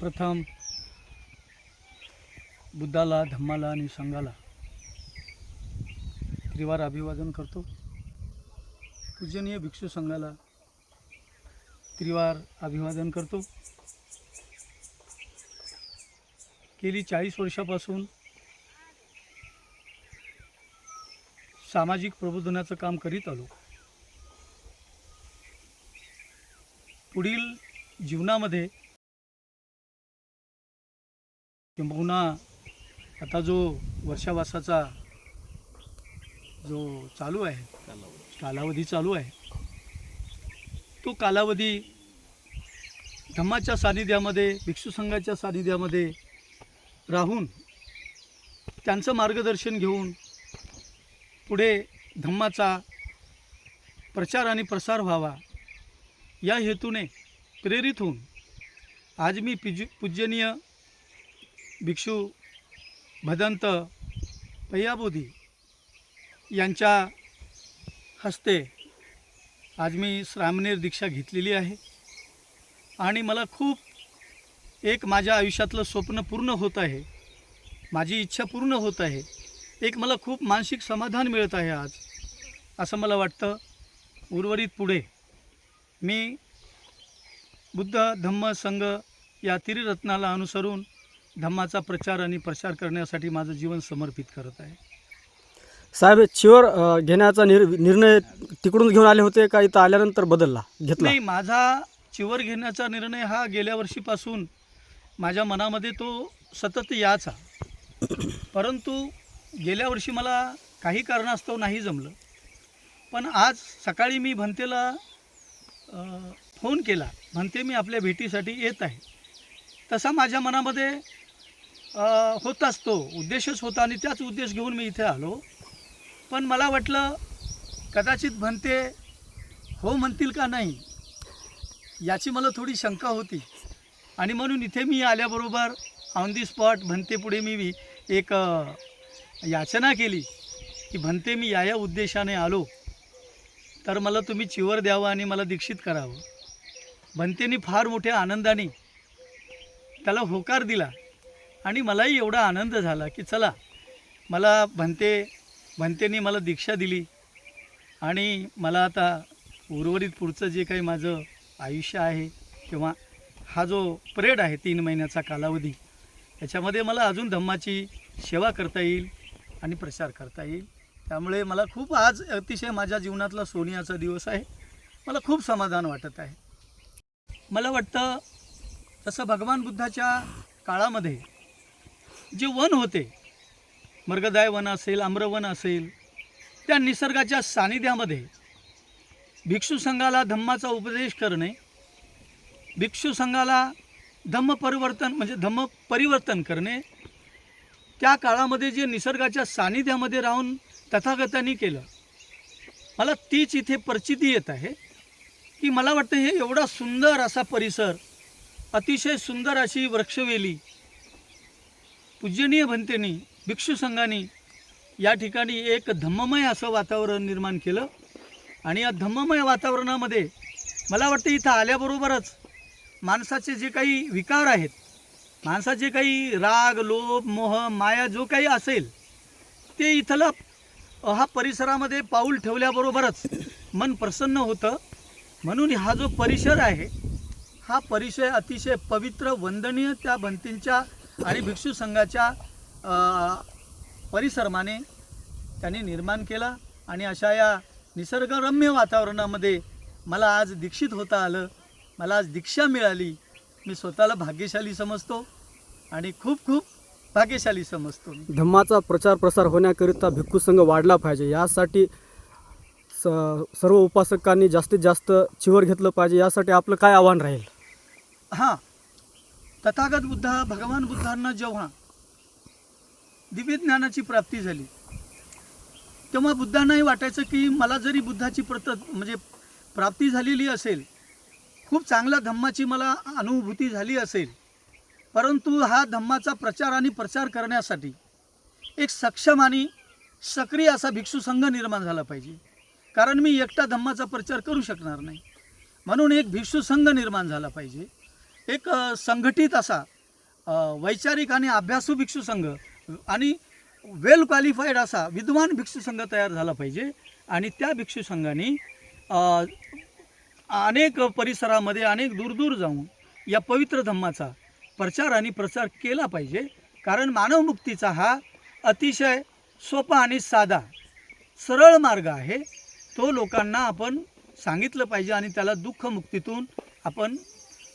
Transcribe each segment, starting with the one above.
प्रथम बुद्धाला धम्माला आणि संघाला त्रिवार अभिवादन करतो. पूजनीय भिक्षू संघाला त्रिवार अभिवादन करतो. गेली चाळीस वर्षापासून सामाजिक प्रबोधनाचं काम करीत आलो. पुढील जीवनामध्ये किंबहुना आता जो वर्षावासाचा जो चालू आहे कालावधी चालू आहे तो कालावधी धम्माच्या सानिध्यामध्ये भिक्षू संघाच्या सानिध्यामध्ये राहून त्यांचं मार्गदर्शन घेऊन पुढे धम्माचा प्रचार आणि प्रसार व्हावा या हेतूने प्रेरित होऊन आज मी पिज पूजनीय भिक्षू भदंत पय्याबोधी यांच्या हस्ते आज मी श्रामणेर दीक्षा घेतलेली आहे. आणि मला खूप एक माझ्या आयुष्यातलं स्वप्न पूर्ण होत आहे. माझी इच्छा पूर्ण होत आहे. एक मला खूप मानसिक समाधान मिळत आहे आज असं मला वाटतं. उर्वरित पुढे मी बुद्ध धम्म संघ या त्रिरत्नाला अनुसरून धम्माचा प्रचार आणि प्रसार करण्यासाठी माझं जीवन समर्पित करत आहे. साहेब चिवर अ, घेण्याचा निर निर्णय तिकडून घेऊन आले होते का? इथं आल्यानंतर बदलला घेतला? नाही माझा चिवर घेण्याचा निर्णय हा गेल्या वर्षीपासून माझ्या मनामध्ये तो सतत याचा. परंतु गेल्या वर्षी मला काही कारणास्तव नाही जमलं. पण आज सकाळी मी भन्तेला अ, फोन केला. म्हणते मी आपल्या भेटीसाठी येत आहे. तसा माझ्या मनामध्ये होताच तो उद्देशच होता आणि त्याच उद्देश घेऊन मी इथे आलो. पण मला वाटलं कदाचित म्हणते हो म्हणतील का नाही याची मला थोडी शंका होती. आणि म्हणून इथे मी आल्याबरोबर ऑन दी स्पॉट भन्ते पुढे मी एक याचना केली की भंते मी या या उद्देशाने आलो. तर मला तुम्ही चिवर द्यावं आणि मला दीक्षित करावं. भंतेनी फार मोठ्या आनंदाने त्याला होकार दिला. आणि मलाही एवढा आनंद झाला की चला मला भंते भंतेने मला दीक्षा दिली. आणि मला आता उर्वरित पुढचं जे काही माझं आयुष्य आहे किंवा हा जो परेड आहे तीन महिन्याचा कालावधी याच्यामध्ये मला अजून धम्माची सेवा करता येईल आणि प्रचार करता येईल. त्यामुळे मला खूप आज अतिशय माझ्या जीवनातला सोनियाचा दिवस आहे. मला खूप समाधान वाटत आहे. मला वाटतं तसं भगवान बुद्धाच्या काळामध्ये जे वन होते मर्गदाय वन असेल आम्रवन असेल त्या निसर्गाच्या सानिध्यामध्ये भिक्षू संघाला धम्माचा उपदेश करणे भिक्षू संघाला धम्म परिवर्तन म्हणजे धम्म परिवर्तन करणे त्या काळामध्ये जे निसर्गाच्या सानिध्यामध्ये राहून तथागतांनी केलं मला तीच इथे परिचिती येत आहे की मला वाटतं हे एवढा सुंदर असा परिसर अतिशय सुंदर अशी वृक्षवेली पूजनीय भंतेनी भिक्षू संघाने या ठिकाणी एक धम्ममय असं वातावरण निर्माण केलं. आणि या धम्ममय वातावरणामध्ये मला वाटतं इथं आल्याबरोबरच माणसाचे जे काही विकार आहेत माणसाचे काही राग लोभ मोह माया जो काही असेल ते इथलं हा परिसरामध्ये पाऊल ठेवल्याबरोबरच मन प्रसन्न होतं. म्हणून हा जो परिसर आहे हा परिसर अतिशय पवित्र वंदनीय त्या भंतींच्या आणि भिक्षू संघाच्या परिसरमाने त्यांनी निर्माण केला आणि अशा या निसर्गरम्य वातावरणामध्ये मला आज दीक्षित होता आलं. मला आज दीक्षा मिळाली. मी स्वतःला भाग्यशाली समजतो आणि खूप खूप भाग्यशाली समजतो धम्माचा प्रचार प्रसार होण्याकरिता भिक्खू संघ वाढला पाहिजे. यासाठी स सर्व उपासकांनी जास्तीत जास्त चिवर घेतलं पाहिजे. यासाठी आपलं काय आव्हान राहील? हां. तथागत बुद्ध भगवान बुद्धांना जेव्हा दिव्य ज्ञानाची प्राप्ती झाली तेव्हा बुद्धांनाही वाटायचं की मला जरी बुद्धाची प्रत म्हणजे प्राप्ती झालेली असेल खूप चांगल्या धम्माची मला अनुभूती झाली असेल परंतु हा धम्माचा प्रचार आणि प्रचार करण्यासाठी एक सक्षम आणि सक्रिय असा भिक्षू संघ निर्माण झाला पाहिजे. कारण मी एकटा धम्माचा प्रचार करू शकणार नाही. म्हणून एक भिक्षू संघ निर्माण झाला पाहिजे. एक संघटित असा वैचारिक आणि अभ्यासू भिक्षू संघ आणि वेल क्वालिफाईड असा विद्वान भिक्षू संघ तयार झाला पाहिजे. आणि त्या भिक्षू संघाने अनेक परिसरामध्ये अनेक दूरदूर जाऊन या पवित्र धम्माचा प्रचार आणि प्रसार केला पाहिजे. कारण मानवमुक्तीचा हा अतिशय सोपा आणि साधा सरळ मार्ग आहे. तो लोकांना आपण सांगितलं पाहिजे आणि त्याला दुःखमुक्तीतून आपण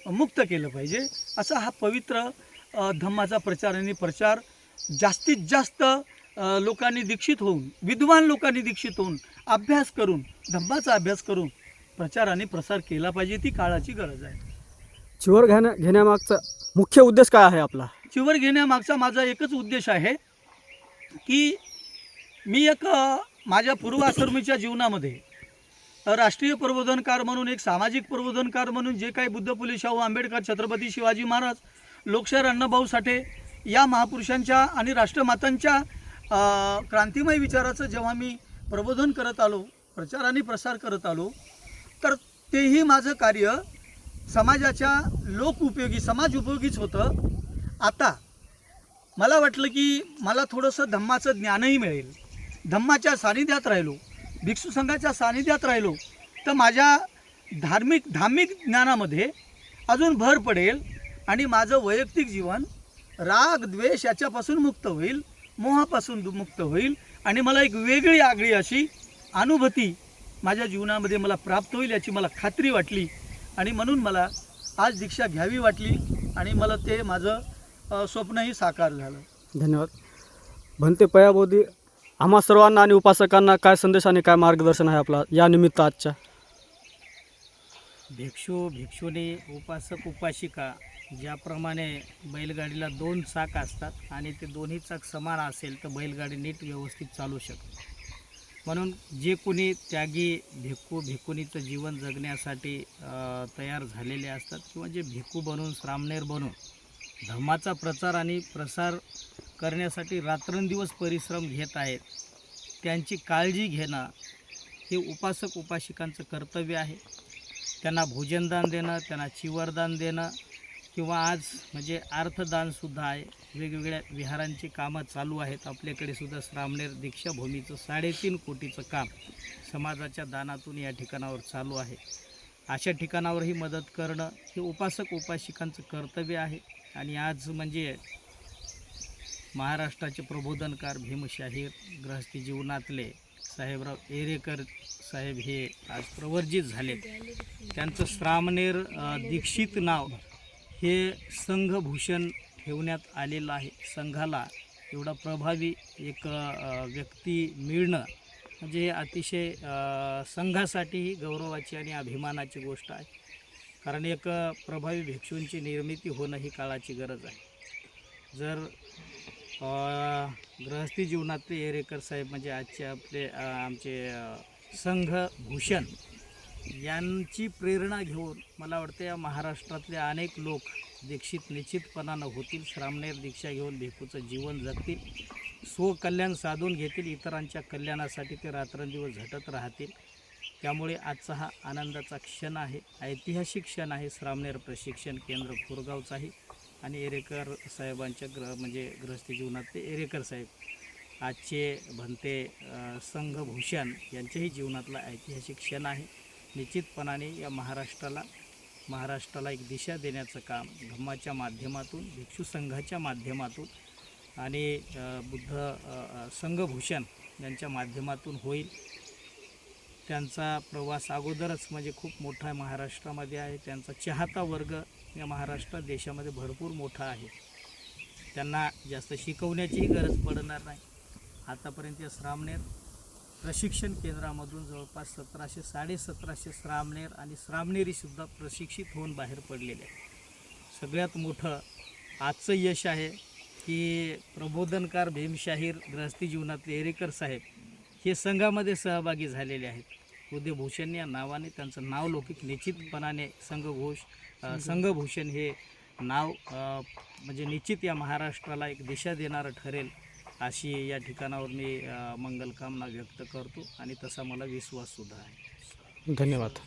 मुक्त केलं पाहिजे. असा हा पवित्र धम्माचा प्रचार आणि प्रचार जास्तीत जास्त लोकांनी दीक्षित होऊन विद्वान लोकांनी दीक्षित होऊन अभ्यास करून धम्माचा अभ्यास करून प्रचार आणि प्रसार केला पाहिजे ती काळाची गरज आहे. चिवर घेण्या घेण्यामागचा मुख्य उद्देश काय आहे आपला? चिवर घेण्यामागचा माझा एकच उद्देश आहे की मी एक माझ्या पूर्वाश्रमीच्या जीवनामध्ये राष्ट्रीय प्रबोधनकार म्हणून एक सामाजिक प्रबोधनकार म्हणून जे काही बुद्ध फुले शाहू आंबेडकर छत्रपती शिवाजी महाराज लोकशाहीर अण्णाभाऊ साठे या महापुरुषांच्या आणि राष्ट्रमातांच्या क्रांतिमय विचाराचं जेव्हा मी प्रबोधन करत आलो प्रचार आणि प्रसार करत आलो तर तेही माझं कार्य समाजाच्या लोक उपयोगी समाज उपयोगीच होतं. आता मला वाटलं की मला थोडंसं धम्माचं ज्ञानही मिळेल. धम्माच्या सानिध्यात राहिलो. भिक्षू संघाच्या सानिध्यात राहिलो तर माझ्या धार्मिक धार्मिक ज्ञानामध्ये अजून भर पडेल आणि माझं वैयक्तिक जीवन राग द्वेष याच्यापासून मुक्त होईल मोहापासून दु- मुक्त होईल आणि मला एक वेगळी आगळी अशी अनुभूती माझ्या जीवनामध्ये मला प्राप्त होईल याची मला खात्री वाटली आणि म्हणून मला आज दीक्षा घ्यावी वाटली आणि मला ते माझं स्वप्नही साकार झालं. धन्यवाद. भंते पयाबोधी आम्हा सर्वांना आणि उपासकांना काय संदेश आणि काय मार्गदर्शन आहे आपला? या निमित्त आजच्या. भिक्षू भिक्षुनी उपासक उपासिका ज्याप्रमाणे बैलगाडीला दोन चाक असतात आणि ते दोन्ही चाक समान असेल तर बैलगाडी नीट व्यवस्थित चालू शकते. म्हणून जे कोणी त्यागी भिक्खू भिक्खुनीचं जीवन जगण्यासाठी तयार झालेले असतात किंवा जे भिक्खू बनून श्रामनेर बनून धर्माचा प्रचार आणि प्रसार करण्यासाठी रात्रंदिवस परिश्रम घेत आहेत. त्यांची काळजी घेणं हे उपासक उपासिकांचं कर्तव्य आहे. त्यांना भोजनदान देणं त्यांना चिवरदान देणं किंवा आज म्हणजे अर्थदानसुद्धा आहे. वेगवेगळ्या विहारांची कामं चालू आहेत. आपल्याकडे सुद्धा श्रामणेर दीक्षाभूमीचं साडेतीन कोटीचं काम समाजाच्या दानातून या ठिकाणावर चालू आहे. अशा ठिकाणावरही मदत करणं हे उपासक उपासिकांचं कर्तव्य आहे. आणि आज म्हणजे महाराष्ट्राचे प्रबोधनकार भीमशाहीर ग्रहस्थी जीवनातले साहेबराव एरेकर साहेब हे आज प्रवर्जित झाले त्यांचं श्रामनेर दीक्षित नाव हे संघभूषण ठेवण्यात आलेलं आहे. संघाला एवढा प्रभावी एक व्यक्ती मिळणं म्हणजे हे अतिशय संघासाठीही गौरवाची आणि अभिमानाची गोष्ट आहे. कारण एक प्रभावी भिक्षूंची निर्मिती होणं ही काळाची गरज आहे. जर ग्रहस्थी गृहस्थी जीवनातले येरेकर साहेब म्हणजे आजचे आपले आमचे संघ संघभूषण यांची प्रेरणा घेऊन मला वाटतं या महाराष्ट्रातले अनेक लोक दीक्षित निश्चितपणानं होतील श्रामणेर दीक्षा घेऊन भिकूचं जीवन जगतील स्वकल्याण साधून घेतील इतरांच्या कल्याणासाठी ते रात्रंदिवस झटत राहतील. त्यामुळे आजचा हा आनंदाचा क्षण आहे ऐतिहासिक क्षण आहे श्रामणेर प्रशिक्षण केंद्र कोरगावचाही. आणि एरेकर साहेबांच्या ग्रह म्हणजे गृहस्थी जीवनातले एरेकर साहेब आजचे भंते संघभूषण यांच्याही जीवनातला ऐतिहासिक क्षण आहे. निश्चितपणाने या महाराष्ट्राला महाराष्ट्राला एक दिशा देण्याचं काम धम्माच्या माध्यमातून भिक्षू संघाच्या माध्यमातून आणि बुद्ध संघभूषण यांच्या माध्यमातून होईल. त्यांचा प्रवास अगोदरच म्हणजे खूप मोठा महाराष्ट्रामध्ये आहे. त्यांचा चाहता वर्ग या महाराष्ट्र देशामध्ये भरपूर मोठा आहे. त्यांना जास्त शिकवण्याचीही गरज पडणार नाही. आतापर्यंत या श्रामनेर प्रशिक्षण केंद्रामधून जवळपास सतराशे साडेसतराशे श्रामनेर आणि श्रामनेरीसुद्धा प्रशिक्षित होऊन बाहेर पडलेले आहेत. सगळ्यात मोठं आजचं यश आहे की प्रबोधनकार भीमशाहीर गृहस्थी जीवनातले एरेकर साहेब हे संघामध्ये सहभागी झालेले आहेत. उदयभूषण या नावाने त्यांचं नाव लौकिक निश्चितपणाने संघघोष संघभूषण हे नाव म्हणजे निश्चित या महाराष्ट्राला एक दिशा देणारं ठरेल अशी या ठिकाणावर मी मंगलकामना व्यक्त करतो आणि तसा मला विश्वाससुद्धा आहे. धन्यवाद.